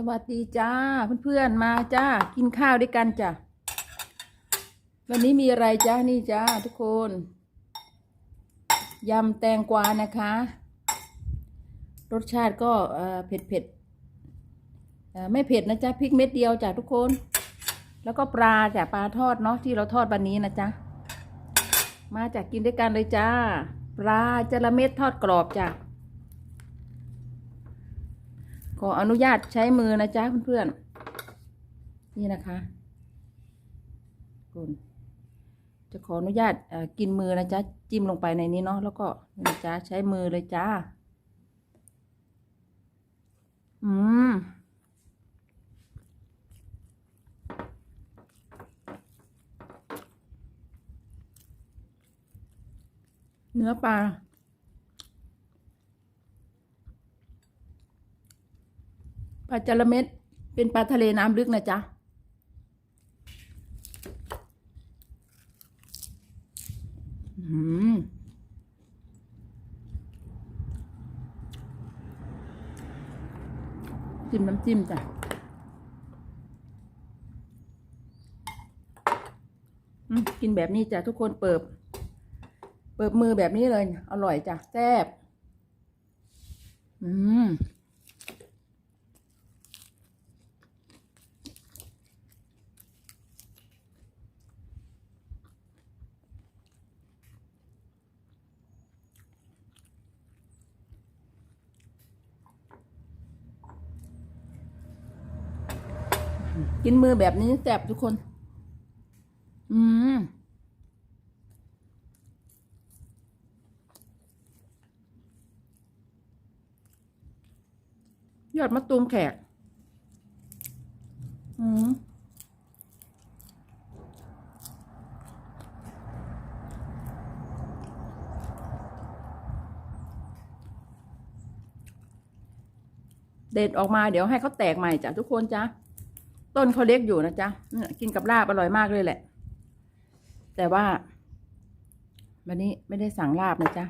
สวัสดีจ้าเพื่อนๆมาจ้ากินข้าวด้วยกันจ้ะวันนี้มีอะไรจ้านี่จ้าทุกคนยำแตงกวานะคะ รสชาติก็เผ็ดเผ็ดๆไม่เผ็ดนะจ๊ะพริกเม็ดเดียวจ้ะทุกคน แล้วก็ปลาจ้ะปลาทอดเนาะที่เราทอดวันนี้นะจ๊ะมาจากกินด้วยกันเลยจ้า ปลาจระเม็ดทอดกรอบจ้ะ ขออนุญาตใช้มือนะจ๊ะเพื่อนๆนี่นะคะคุณจะขออนุญาตกินมือนะจ๊ะจิ้มลงไปในนี้เนาะแล้วก็นะจ๊ะใช้มือเลยจ้า อืมเนื้อปลา ปลาจระเม็ดเป็นปลาทะเลน้ำลึกนะจ๊ะอืมจิ้มน้ำจิ้มจ้ะกินแบบนี้จ้ะทุกคนเปิบ เปิบมือแบบนี้เลย อร่อยจ้ะแซ่บ อืม กินมือแบบนี้แซ่บทุกคน อืมยอดมะตูมแขก อืมเด็ดออกมาเดี๋ยวให้เขาแตกใหม่จ้ะทุกคนจ้ะ ต้นเขาเล็กอยู่นะจ๊ะกินกับลาบอร่อยมากเลยแหละ แต่ว่า วันนี้ไม่ได้สั่งลาบนะจ๊ะ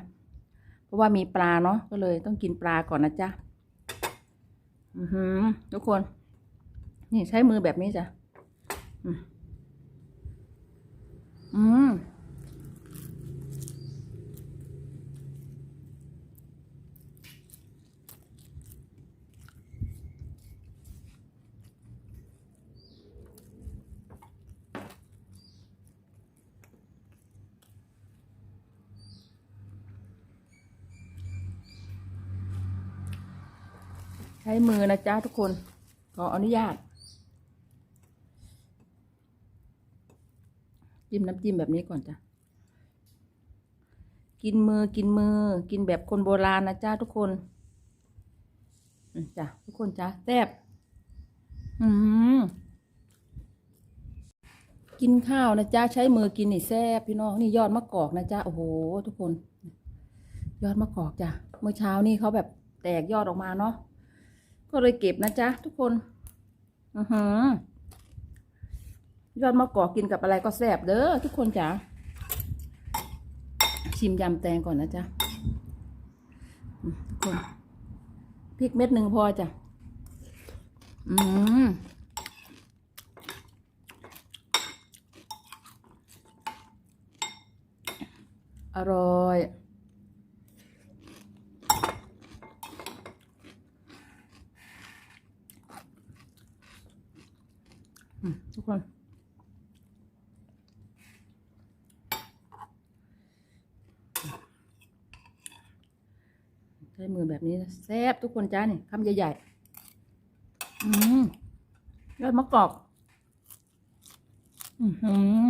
เพราะว่ามีปลาเนาะก็เลยต้องกินปลาก่อนนะจ๊ะอือหือทุกคน นี่ใช้มือแบบนี้จ้ะอืม ช้มือนะจ๊ะทุกคน ขออนุญาต จิ้มน้ำจิ้มแบบนี้ก่อนจ้ะ กินมือกินมือ กินแบบคนโบราณนะจ๊ะทุกคนจ้ะทุกคนจ้ะแซ่บอืมกินข้าวนะจ๊ะใช้มือกินนี่แซ่บพี่น้องนี่ยอดมะกอกนะจ๊ะโอ้โห ทุกคน ยอดมะกอกจ้ะเมื่อเช้านี่เขาแบบแตกยอดออกมาเนาะ ก็เลยเก็บนะจ๊ะทุกคน อือหือยอดมะกอกกินกับอะไรก็แซ่บเด้อทุกคนจ๋า ชิมยำแตงก่อนนะจ๊ะทุกคนพริกเม็ดหนึ่งพอจ้ะ อืมอร่อย อืมทุกคน ใช้มือแบบนี้แซ่บทุกคนจ้านี่คำใหญ่ๆ อืมยอดมะกอก อือหือ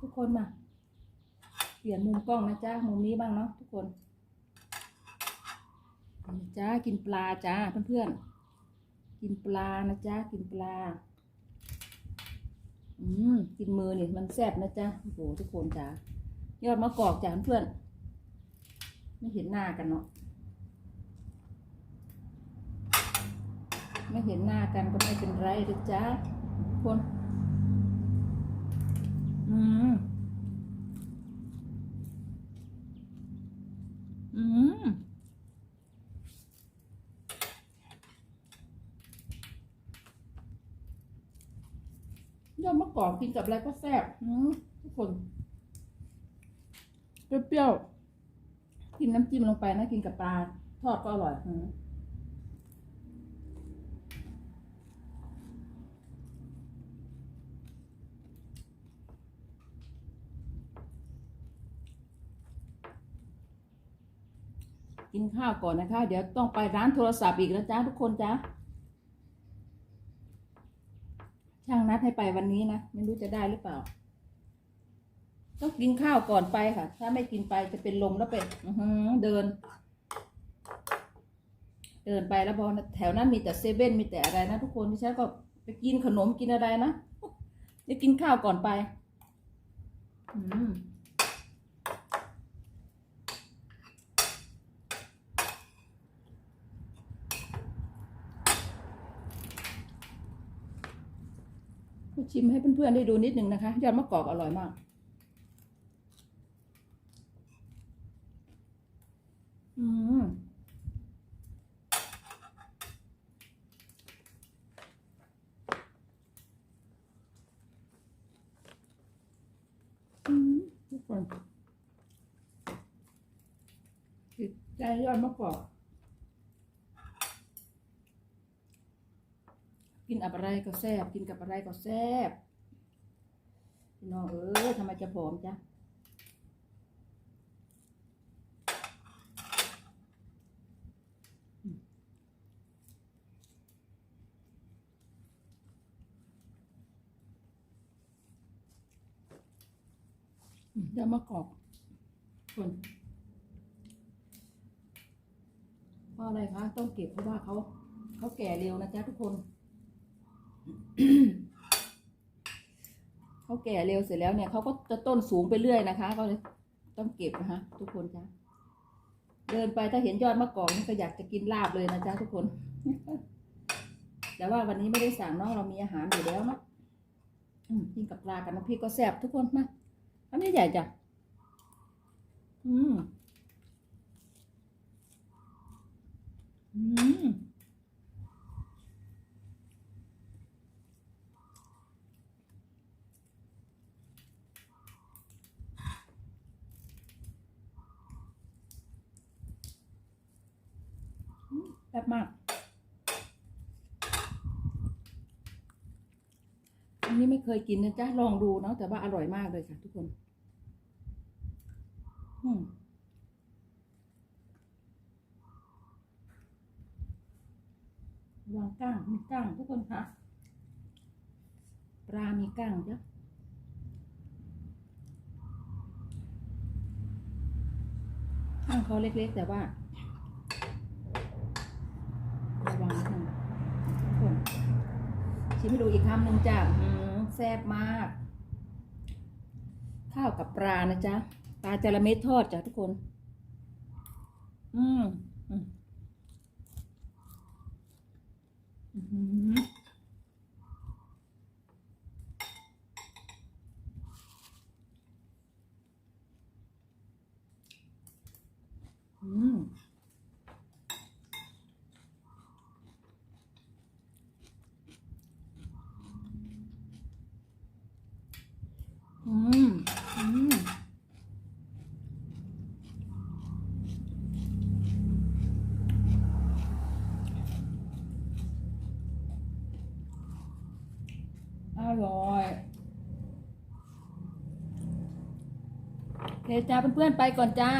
ทุกคนมา เปลี่ยนมุมกล้องนะจ้ามุมนี้บ้างเนาะทุกคนจ้ากินปลาจ้าเพื่อนๆ กินปลานะจ้ากินปลา อืมกินมือเนี่ยมันแซ่บนะจ้าโอ้โหทุกคนจ้ายอดมะกอกจ้าเพื่อนไม่เห็นหน้ากันเนาะไม่เห็นหน้ากันก็ไม่เป็นไรนะจ้าทุกคนอืม อืม ยอดมะกอกกินกับอะไรก็แซ่บทุกคนเปรี้ยวๆกินน้ำจิ้มลงไปนะกินกับปลาทอดก็อร่อยกินข้าวก่อนนะคะ เดี๋ยวต้องไปร้านโทรศัพท์อีกแล้วจ้าทุกคนจ้า ช่างนัดให้ไปวันนี้นะ ไม่รู้จะได้หรือเปล่า ต้องกินข้าวก่อนไปค่ะ ถ้าไม่กินไปจะเป็นลมแล้วเป็นอือหือเดิน เดินไปแล้วพอแถวนั้นมีแต่เซเว่นมีแต่อะไรนะทุกคนที่ฉันก็ไปกินขนมกินอะไรนะจะกินข้าวก่อนไป อืม ชิมให้เพื่อนๆได้ดูนิดหนึ่งนะคะ ยอดมะกอกอร่อยมาก อืมอืมทุกคนติดใจยอดมะกอก กินกับอะไรก็แซ่บกินกับอะไรก็แซ่บพี่น้องเออทำไมจะผอมจ๊ะอืมยอดมะกอกคนเพราะอะไรคะต้องเก็บเพราะว่าเขาเขาแก่เร็วนะจ๊ะทุกคน เขาแก่เร็วเสร็จแล้วเนี่ยเขาก็จะต้นสูงไปเรื่อยนะคะก็เลยต้องเก็บนะคะทุกคนจ้ะเดินไปถ้าเห็นยอดมะกอกก็อยากจะกินลาบเลยนะจ๊ะทุกคน แต่ว่าวันนี้ไม่ได้สั่งเนาะเรามีอาหารอยู่แล้วเนาะกินกับปลากับน้ำพริกก็แซ่บทุกคนมาทำไม่ใหญ่จ้ะอืมอืม แซ่บมากอันนี้ไม่เคยกินนะจ๊ะ ลองดูเนาะแต่ว่าอร่อยมากเลยค่ะทุกคน อืมวางก้างมีก้างทุกคนค่ะปลา มีก้างจ้ะข้างเขาเล็กๆ แต่ว่า ระวังนะทุกคน ชิมให้ดูอีกคำหนึ่งจ้ะอืมแซ่บมาก ข้าวกับปลานะจ๊ะปลาจระเม็ดทอดจ้ะทุกคน อืมอืมอื้อหืออืม อืม อืม อ ร่อยเคจ้าเพื่อนๆไปก่อนจ้า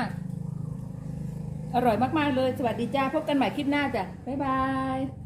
อร่อยมากๆเลย สวัสดีจ้า พบกันใหม่คลิปหน้าจ้ะ บ๊ายบาย